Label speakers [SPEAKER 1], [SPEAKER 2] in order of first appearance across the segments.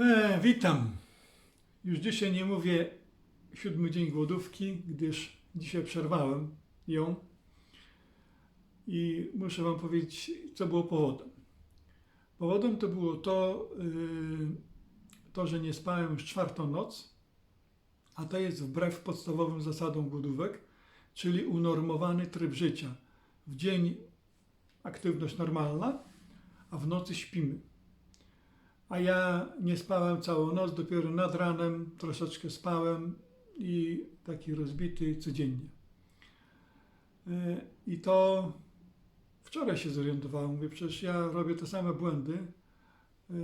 [SPEAKER 1] E, witam. Już dzisiaj nie mówię siódmy dzień głodówki, gdyż dzisiaj przerwałem ją i muszę Wam powiedzieć, co było powodem. Powodem to było to, yy, to, że nie spałem już czwartą noc, a to jest wbrew podstawowym zasadom głodówek, czyli unormowany tryb życia. W dzień aktywność normalna, a w nocy śpimy. A ja nie spałem całą noc, dopiero nad ranem troszeczkę spałem i taki rozbity codziennie. E, I to wczoraj się zorientowałem, mówię, przecież ja robię te same błędy, e,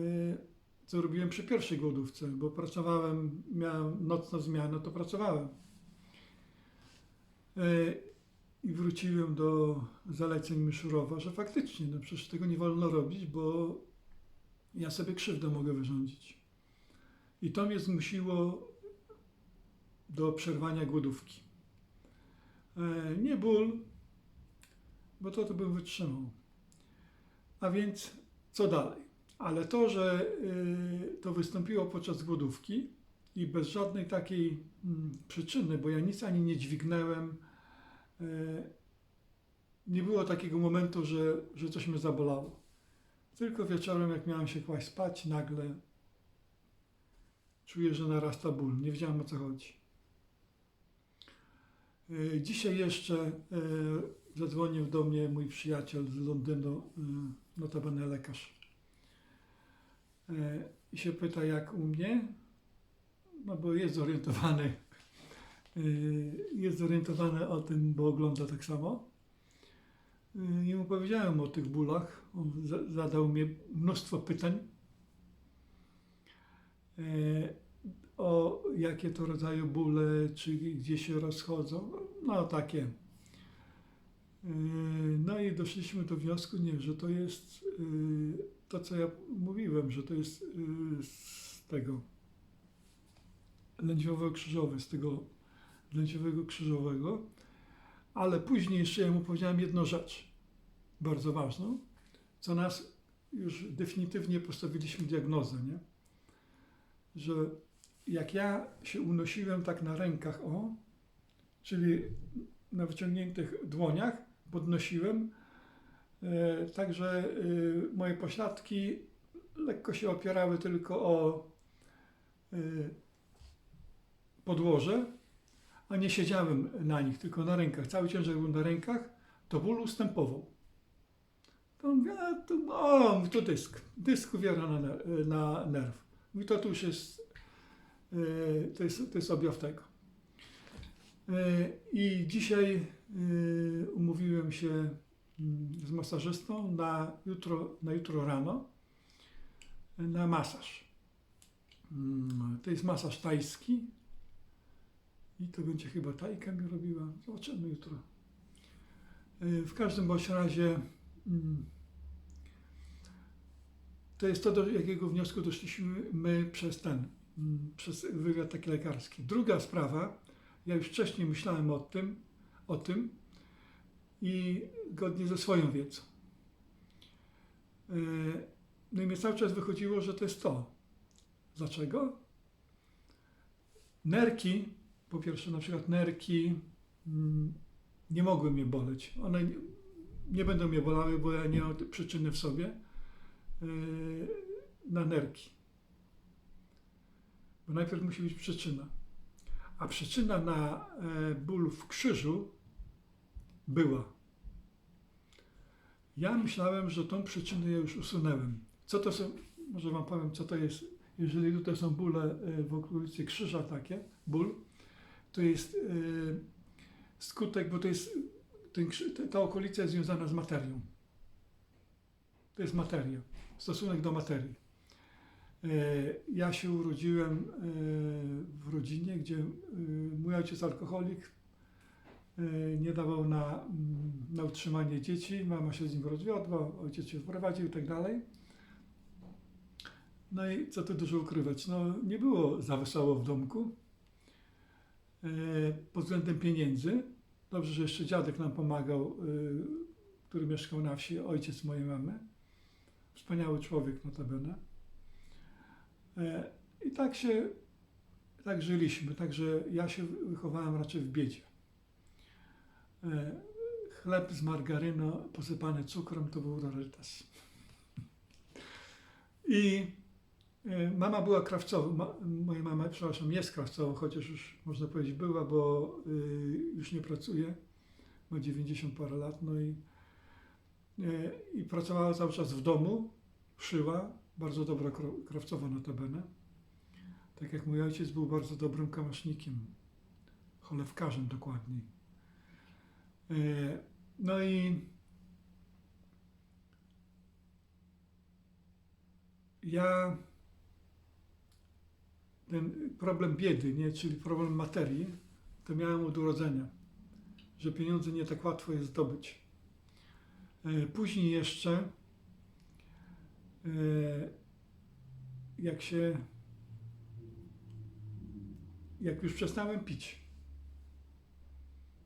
[SPEAKER 1] co robiłem przy pierwszej głodówce, bo pracowałem, miałem nocną zmianę, to pracowałem. E, I wróciłem do zaleceń Myszurowa, że faktycznie, no przecież tego nie wolno robić, bo ja sobie krzywdę mogę wyrządzić. I to mnie zmusiło do przerwania głodówki. E, Nie ból, bo to, to bym wytrzymał. A więc co dalej? Ale to, że y, to wystąpiło podczas głodówki i bez żadnej takiej mm, przyczyny, bo ja nic ani nie dźwignąłem, e, nie było takiego momentu, że, że coś mnie zabolało. Tylko wieczorem, jak miałem się kłaść spać, nagle czuję, że narasta ból. Nie wiedziałem o co chodzi. E, Dzisiaj jeszcze e, zadzwonił do mnie mój przyjaciel z Londynu, e, notabene lekarz. I się pyta, jak u mnie, no bo jest zorientowany, jest zorientowany o tym, bo ogląda tak samo. E, I mu powiedziałem o tych bólach. On za- zadał mi mnóstwo pytań. E, O jakie to rodzaju bóle, czy gdzie się rozchodzą. No takie. E, No i doszliśmy do wniosku, nie, że to jest to, co ja mówiłem, że to jest z tego lędźwiowo krzyżowe, z tego lędźwiowego krzyżowego. Ale później jeszcze ja mu powiedziałem jedną rzecz, bardzo ważną, co nas już definitywnie postawiliśmy diagnozę, nie? Że jak ja się unosiłem tak na rękach, o, czyli na wyciągniętych dłoniach, podnosiłem, e, tak że e, moje pośladki lekko się opierały tylko o e, podłoże, a nie siedziałem na nich, tylko na rękach. Cały ciężar był na rękach, to ból ustępował. To mówię, a o, mówi, to dysk. Dysk uwiera na, ner- na nerw. Mówi, to tu już jest, e, to jest, to jest objaw tego. E, I dzisiaj umówiłem się mm, z masażystą na jutro, na jutro rano na masaż. Mm, To jest masaż tajski, i to będzie chyba Tajka mi robiła. Zobaczymy jutro. W każdym bądź razie mm, to jest to, do jakiego wniosku doszliśmy my przez ten, mm, przez wywiad taki lekarski. Druga sprawa, ja już wcześniej myślałem o tym, o tym i zgodnie ze swoją wiedzą. Yy, No i mnie cały czas wychodziło, że to jest to. Dlaczego? Nerki po pierwsze, na przykład nerki mm, nie mogły mnie boleć. One nie, będą mnie bolały, bo ja nie mam przyczyny w sobie na nerki. Bo najpierw musi być przyczyna. A przyczyna na e, ból w krzyżu była. Ja myślałem, że tą przyczynę ja już usunęłem. Co to są, może Wam powiem, co to jest. Jeżeli tutaj są bóle e, w okolicy krzyża takie, ból, to jest e, skutek, bo to jest, ten, ta okolica jest związana z materią. To jest materia, stosunek do materii. E, Ja się urodziłem e, w rodzinie, gdzie e, mój ojciec alkoholik nie dawał na, na utrzymanie dzieci, mama się z nim rozwiodła, ojciec się wprowadził i tak dalej. No i co tu dużo ukrywać, no nie było za wesoło w domku pod względem pieniędzy. Dobrze, że jeszcze dziadek nam pomagał, który mieszkał na wsi, ojciec mojej mamy. Wspaniały człowiek notabene. E, I tak się, tak żyliśmy. Także ja się wychowałem raczej w biedzie. E, Chleb z margaryną posypany cukrem to był rarytas. I e, mama była krawcową. Ma, moja mama, przepraszam, jest krawcową, chociaż już można powiedzieć była, bo y, już nie pracuje. Ma 90 parę lat. No i, i pracowała cały czas w domu, szyła. Bardzo dobra krawcowa notabene. Tak jak mój ojciec był bardzo dobrym kamasznikiem. Cholewkarzem dokładniej. E, No i ja ten problem biedy, nie, czyli problem materii, to miałem od urodzenia, że pieniądze nie tak łatwo jest zdobyć. E, Później jeszcze, e, jak się, jak już przestałem pić,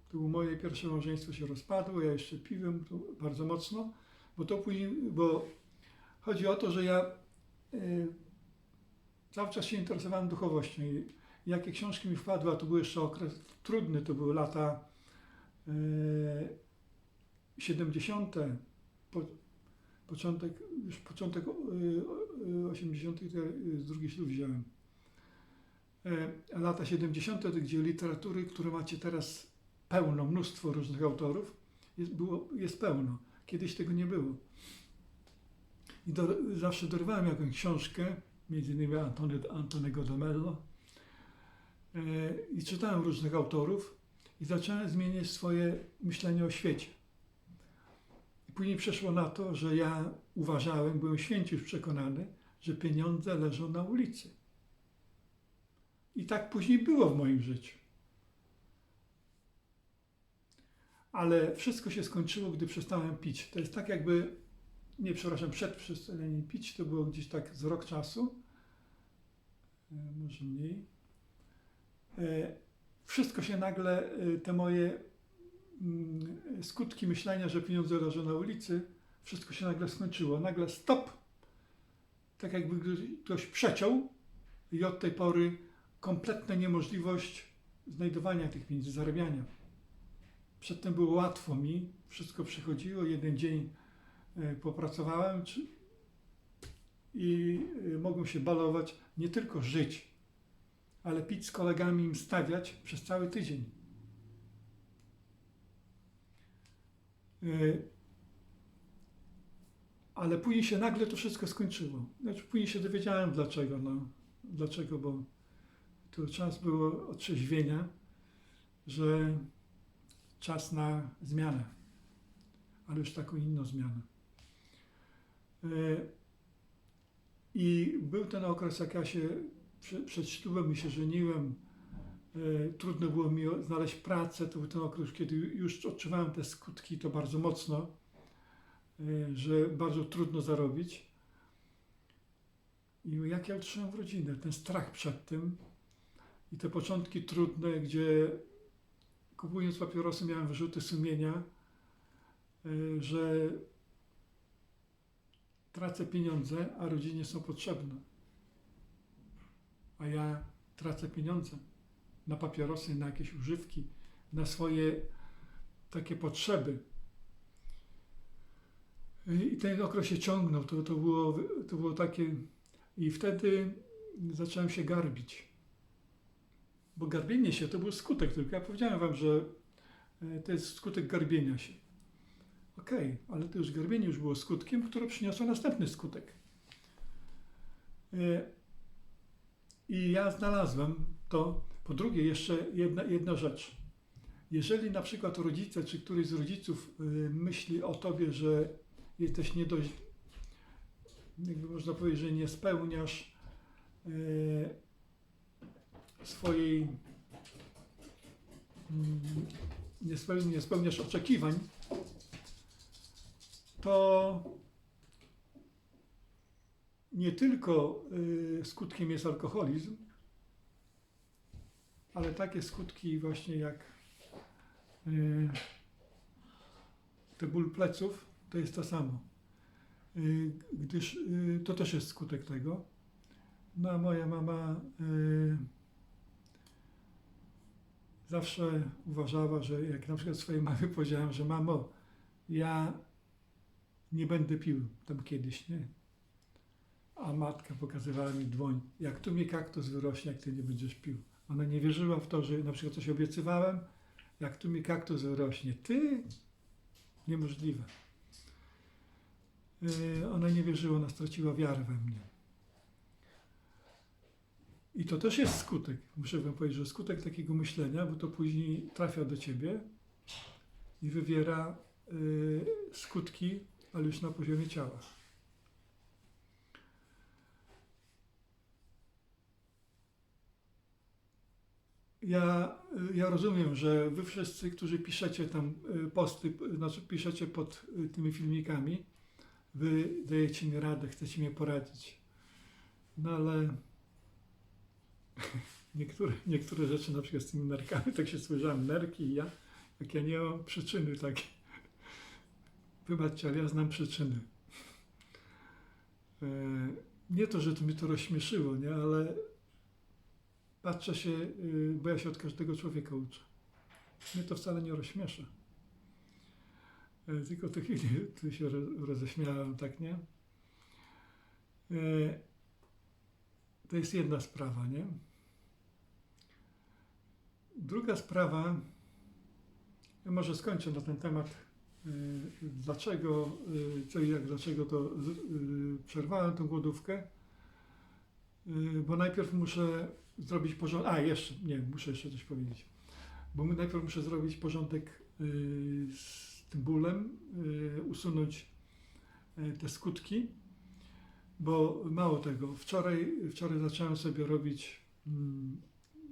[SPEAKER 1] to moje pierwsze małżeństwo się rozpadło, ja jeszcze piłem bardzo mocno, bo to później, bo chodzi o to, że ja y, cały czas się interesowałem duchowością i jakie książki mi wpadły, a to był jeszcze okres trudny, to były lata 70., po, początek, już początek y, y, 80., to ja y, z drugiej ślub wziąłem. E, lata 70., gdzie literatury, które macie teraz pełno, mnóstwo różnych autorów, jest, było, jest pełno. Kiedyś tego nie było. I do, zawsze dorywałem jakąś książkę, między innymi Antony, Antonego Domello e, i czytałem różnych autorów i zacząłem zmieniać swoje myślenie o świecie. Później przeszło na to, że ja uważałem, byłem święcie już przekonany, że pieniądze leżą na ulicy. I tak później było w moim życiu. Ale wszystko się skończyło, gdy przestałem pić. To jest tak jakby, nie przepraszam, przed przestaniem pić, to było gdzieś tak z rok czasu, e, może mniej. E, Wszystko się nagle, e, te moje skutki myślenia, że pieniądze leżą na ulicy, wszystko się nagle skończyło. Nagle stop! Tak jakby ktoś przeciął i od tej pory kompletna niemożliwość znajdowania tych pieniędzy, zarabiania. Przedtem było łatwo mi, wszystko przychodziło, jeden dzień e, popracowałem i e, mogłem się balować, nie tylko żyć, ale pić z kolegami, im stawiać przez cały tydzień. Ale później się nagle to wszystko skończyło. Znaczy, później się dowiedziałem dlaczego. No, dlaczego, bo to czas było otrzeźwienia, że czas na zmianę, ale już taką inną zmianę. E, I był ten okres, jak ja się prze- przed ślubem i się żeniłem, e, trudno było mi znaleźć pracę, to był ten okres, kiedy już odczuwałem te skutki to bardzo mocno, e, że bardzo trudno zarobić. I jak ja utrzymałem rodzinę, ten strach przed tym i te początki trudne, gdzie kupując papierosy miałem wyrzuty sumienia, y, że tracę pieniądze, a rodzinie są potrzebne. A ja tracę pieniądze na papierosy, na jakieś używki, na swoje takie potrzeby. I ten okres się ciągnął, to, to, było, to było takie... I wtedy zacząłem się garbić. Bo garbienie się to był skutek tylko. Ja powiedziałem wam, że e, to jest skutek garbienia się. Okej, ale to już garbienie już było skutkiem, które przyniosło następny skutek. E, I ja znalazłem to. Po drugie, jeszcze jedna, jedna rzecz. Jeżeli na przykład rodzice, czy któryś z rodziców y, myśli o tobie, że jesteś nie dość, jakby można powiedzieć, że nie spełniasz y, swojej, mm, nie, speł, nie spełniasz oczekiwań, to nie tylko y, skutkiem jest alkoholizm, ale takie skutki właśnie jak y, te ból pleców, to jest to samo. Y, gdyż y, to też jest skutek tego. No a moja mama zawsze uważała, że jak na przykład swojej mamie powiedziałem, że mamo, ja nie będę pił tam kiedyś, nie? A matka pokazywała mi dłoń, jak tu mi kaktus wyrośnie, jak ty nie będziesz pił. Ona nie wierzyła w to, że na przykład coś obiecywałem, jak tu mi kaktus wyrośnie. Ty? Niemożliwe. Yy, Ona nie wierzyła, ona straciła wiarę we mnie. I to też jest skutek, muszę wam powiedzieć, że skutek takiego myślenia, bo to później trafia do ciebie i wywiera y, skutki, ale już na poziomie ciała. Ja, ja rozumiem, że wy wszyscy, którzy piszecie tam y, posty, y, znaczy piszecie pod y, tymi filmikami, wy dajecie mi radę, chcecie mnie poradzić. No ale niektóre, niektóre rzeczy, na przykład z tymi nerkami, tak się słyszałem, nerki i ja, jak ja nie mam przyczyny takiej. Wybaczcie, ale ja znam przyczyny. E, Nie to, że to mnie to rozśmieszyło, nie, ale patrzę się, y, bo ja się od każdego człowieka uczę. Mnie to wcale nie rozśmiesza. E, Tylko chwili tu się ro- roześmiałem, tak nie? E, To jest jedna sprawa, nie? Druga sprawa, ja może skończę na ten temat, y, dlaczego, y, co i jak, dlaczego to przerwałem tą głodówkę, bo najpierw muszę zrobić porządek, a jeszcze, nie, muszę jeszcze coś powiedzieć, bo najpierw muszę zrobić porządek y, z tym bólem, y, usunąć y, te skutki, bo mało tego, wczoraj, wczoraj zacząłem sobie robić, mm,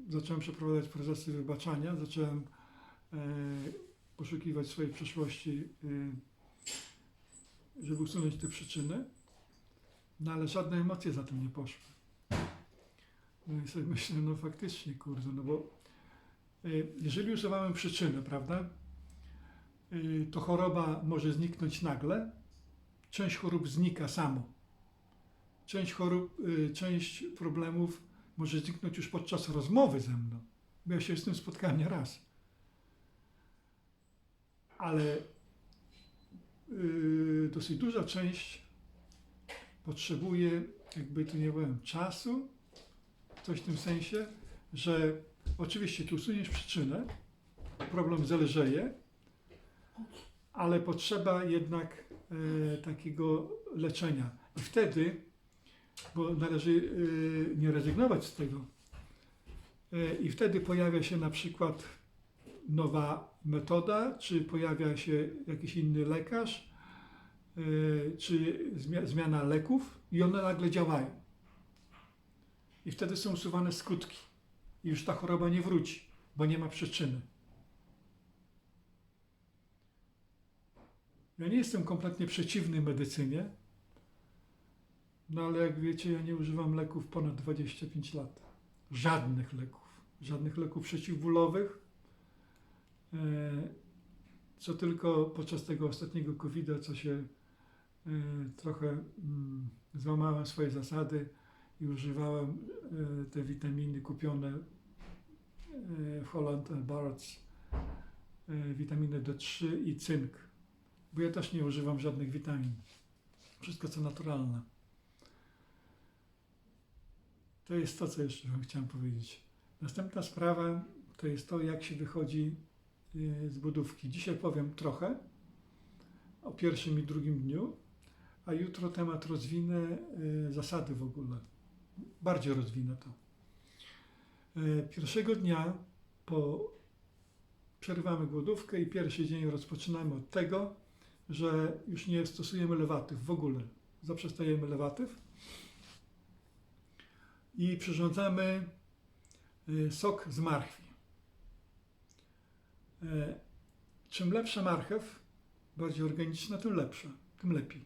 [SPEAKER 1] zacząłem przeprowadzać procesy wybaczania, zacząłem e, poszukiwać swojej przeszłości, żeby usunąć te przyczyny, no ale żadne emocje za tym nie poszły. No i sobie myślę, no faktycznie, kurde, no bo y, jeżeli usuwamy przyczynę, prawda, y, to choroba może zniknąć nagle, część chorób znika samo. Część chorób, y, część problemów może zniknąć już podczas rozmowy ze mną, ja się z tym spotkałem nie raz. Ale dosyć duża część potrzebuje, jakby tu nie powiem, czasu, coś w tym sensie, że oczywiście tu usuniesz przyczynę, problem zelżeje, ale potrzeba jednak e, takiego leczenia. I wtedy, bo należy e, nie rezygnować z tego, e, i wtedy pojawia się na przykład nowa metoda, czy pojawia się jakiś inny lekarz, e, czy zmia- zmiana leków i one nagle działają. I wtedy są usuwane skutki. I już ta choroba nie wróci, bo nie ma przyczyny. Ja nie jestem kompletnie przeciwny medycynie, no ale jak wiecie, ja nie używam leków ponad 25 lat. Żadnych leków. Żadnych leków przeciwbólowych. E, Co tylko podczas tego ostatniego covid co się e, trochę mm, złamałem swoje zasady i używałem e, te witaminy kupione e, w Holland and Barts, e, witaminy D3 i cynk, bo ja też nie używam żadnych witamin. Wszystko co naturalne. To jest to, co jeszcze chciałem powiedzieć. Następna sprawa to jest to, jak się wychodzi z budówki. Dzisiaj powiem trochę o pierwszym i drugim dniu, a jutro temat rozwinę, zasady w ogóle. Bardziej rozwinę to. E, Pierwszego dnia po przerywamy głodówkę i pierwszy dzień rozpoczynamy od tego, że już nie stosujemy lewatyw w ogóle. Zaprzestajemy lewatyw i przyrządzamy e, sok z marchwi. E, Czym lepsza marchew, bardziej organiczna, tym lepsza, tym lepiej.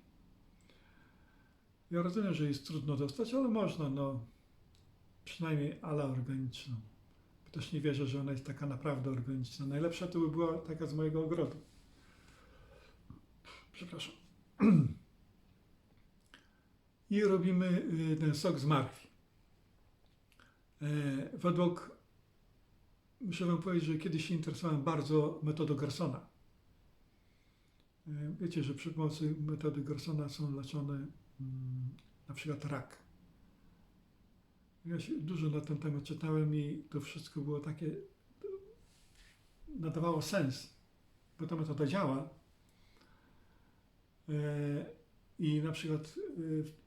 [SPEAKER 1] Ja rozumiem, że jest trudno dostać, ale można, no, przynajmniej ala organiczną. Też nie wierzę, że ona jest taka naprawdę organiczna. Najlepsza to by była taka z mojego ogrodu. Przepraszam. I robimy y, ten sok z marchwi. E, według, muszę Wam powiedzieć, że kiedyś się interesowałem bardzo metodą Gersona. E, wiecie, że przy pomocy metody Gersona są leczone na przykład rak. Ja dużo na ten temat czytałem i to wszystko było takie, nadawało sens, bo ta metoda działa. E, I na przykład e,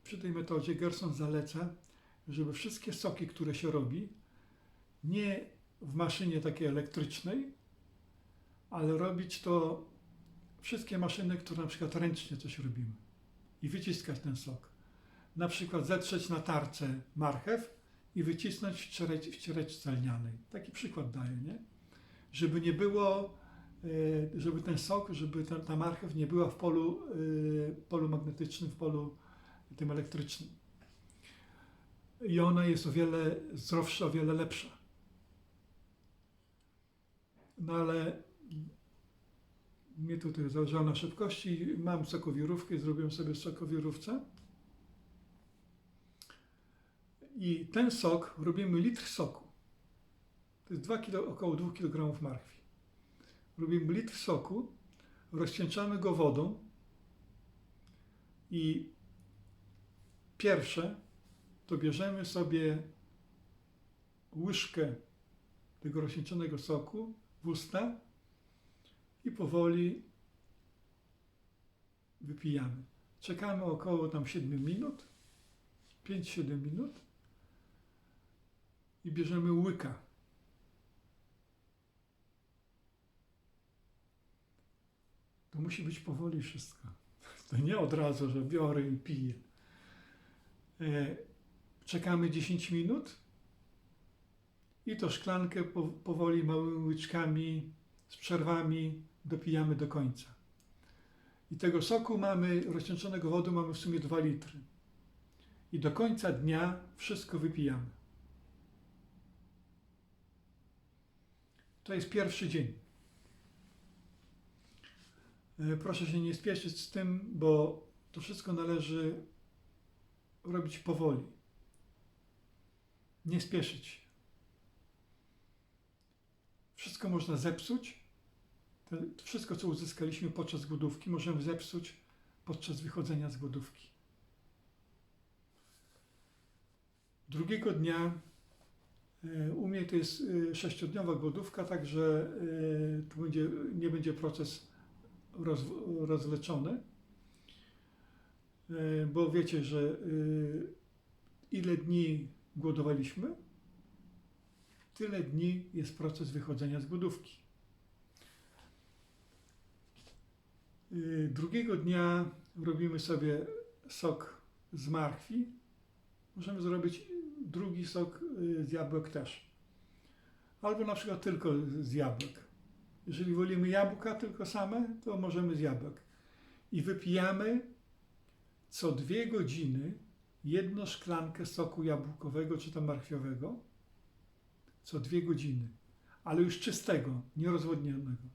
[SPEAKER 1] przy tej metodzie Gerson zaleca, żeby wszystkie soki, które się robi, nie w maszynie takiej elektrycznej, ale robić to wszystkie maszyny, które na przykład ręcznie coś robimy i wyciskać ten sok. Na przykład zetrzeć na tarce marchew i wycisnąć w, ciereć, ciereczce lnianej. Taki przykład daję, nie? Żeby nie było, e, żeby ten sok, żeby ta, ta marchew nie była w polu, e, polu magnetycznym, w polu tym elektrycznym. I ona jest o wiele zdrowsza, o wiele lepsza. No ale mnie tutaj zależało na szybkości. Mam sokowirówkę, zrobiłem sobie sokowirówce. I ten sok, robimy litr soku. To jest 2 kilo, około 2 kg marchwi. Robimy litr soku, rozcieńczamy go wodą i pierwsze to bierzemy sobie łyżkę tego rozcieńczonego soku w usta i powoli wypijamy. Czekamy około tam 7 minut, 5-7 minut i bierzemy łyka. To musi być powoli wszystko. To nie od razu, że biorę i piję. E, Czekamy 10 minut i to szklankę po- powoli małymi łyczkami z przerwami dopijamy do końca. I tego soku mamy, rozcieńczonego wodą mamy w sumie 2 litry. I do końca dnia wszystko wypijamy. To jest pierwszy dzień. E, Proszę się nie spieszyć z tym, bo to wszystko należy robić powoli. Nie spieszyć. Wszystko można zepsuć. To wszystko, co uzyskaliśmy podczas głodówki, możemy zepsuć podczas wychodzenia z głodówki. Drugiego dnia e, u mnie to jest e, sześciodniowa głodówka, także e, tu będzie, nie będzie proces roz, rozleczony. Bo wiecie, że ile dni głodowaliśmy, tyle dni jest proces wychodzenia z głodówki. Drugiego dnia robimy sobie sok z marchwi. Możemy zrobić drugi sok y, z jabłek też. Albo na przykład tylko z jabłek. Jeżeli wolimy jabłka tylko same, to możemy z jabłek. I wypijamy co dwie godziny jedną szklankę soku jabłkowego czy tam marchwiowego co dwie godziny, ale już czystego, nierozwodnionego.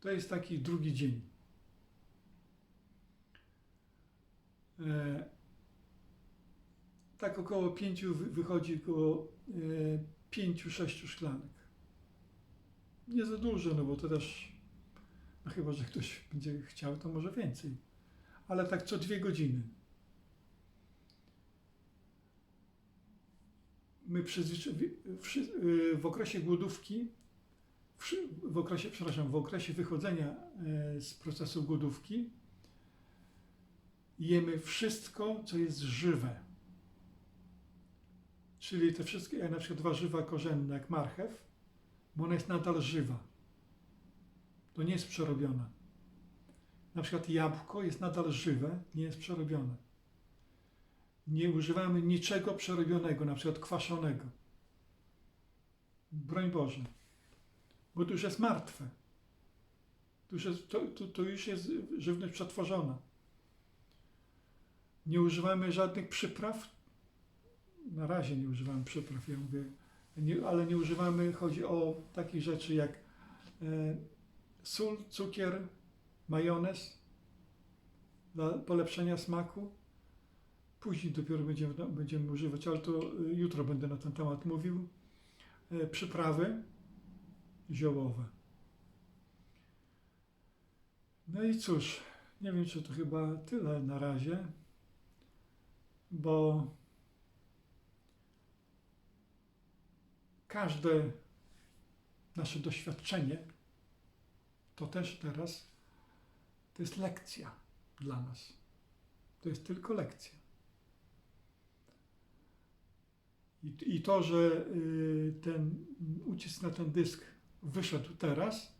[SPEAKER 1] To jest taki drugi dzień. E, tak około pięciu wy- wychodzi około e, pięciu, sześciu szklanek. Nie za dużo, no bo to też, no chyba, że ktoś będzie chciał, to może więcej. Ale tak co dwie godziny. my wszy- y, w okresie głodówki, w okresie, przepraszam, w okresie wychodzenia e, z procesu głodówki jemy wszystko, co jest żywe. Czyli te wszystkie, jak na przykład warzywa korzenne, jak marchew, bo ona jest nadal żywa. To nie jest przerobiona. Na przykład jabłko jest nadal żywe, nie jest przerobione nie używamy niczego przerobionego, na przykład kwaszonego. Broń Boże. Bo to już jest martwe. To już jest, to, to, to już jest żywność przetworzona. Nie używamy żadnych przypraw. Na razie nie używamy przypraw, ja mówię, nie, ale nie używamy, chodzi o takich rzeczy jak e, sól, cukier, majonez dla polepszenia smaku Później dopiero będziemy, będziemy używać, ale to y, jutro będę na ten temat mówił. E, Przyprawy ziołowe. No i cóż, nie wiem, czy to chyba tyle na razie, bo każde nasze doświadczenie to też teraz to jest lekcja dla nas. To jest tylko lekcja. I, i to, że y, ten ucisk na ten dysk wyszedł teraz,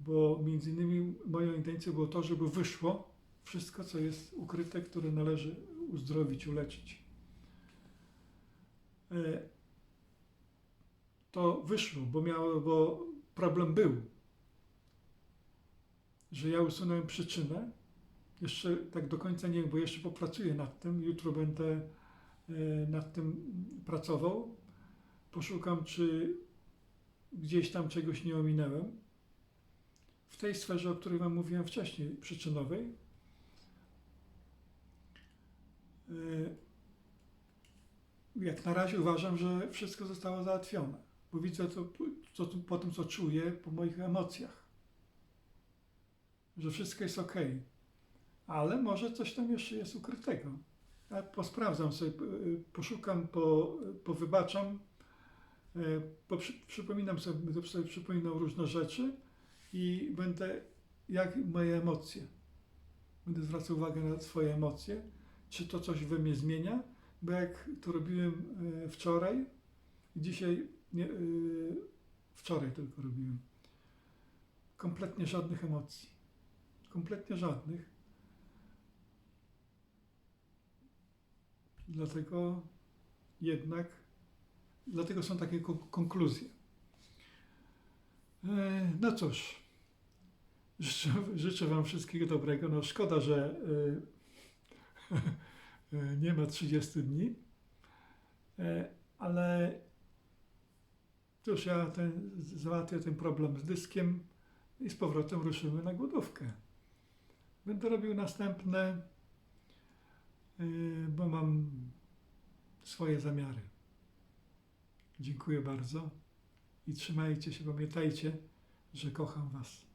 [SPEAKER 1] bo między innymi moją intencją było to, żeby wyszło wszystko, co jest ukryte, które należy uzdrowić, uleczyć. E, To wyszło, bo, miało, bo problem był, że ja usunąłem przyczynę. Jeszcze tak do końca nie wiem, bo jeszcze popracuję nad tym. Jutro będę e, nad tym pracował. Poszukam, czy gdzieś tam czegoś nie ominęłem. W tej sferze, o której Wam mówiłem wcześniej, przyczynowej. E, Jak na razie uważam, że wszystko zostało załatwione, bo widzę to, po tym, co czuję, po moich emocjach, że wszystko jest ok, ale może coś tam jeszcze jest ukrytego. Ja posprawdzam sobie, y, poszukam, po, powybaczam, y, po, przy, przypominam sobie, będę sobie przypominał różne rzeczy i będę, jak moje emocje, będę zwracał uwagę na swoje emocje, czy to coś we mnie zmienia, bo jak to robiłem y, wczoraj, dzisiaj, nie, y, wczoraj tylko robiłem, kompletnie żadnych emocji, kompletnie żadnych. Dlatego jednak, dlatego są takie kon- konkluzje. E, No cóż, życzę, życzę Wam wszystkiego dobrego. No szkoda, że e, e, nie ma 30 dni, ale cóż, ja ten, załatwię ten problem z dyskiem i z powrotem ruszymy na głodówkę. Będę robił następne bo mam swoje zamiary. Dziękuję bardzo i trzymajcie się, pamiętajcie, że kocham Was.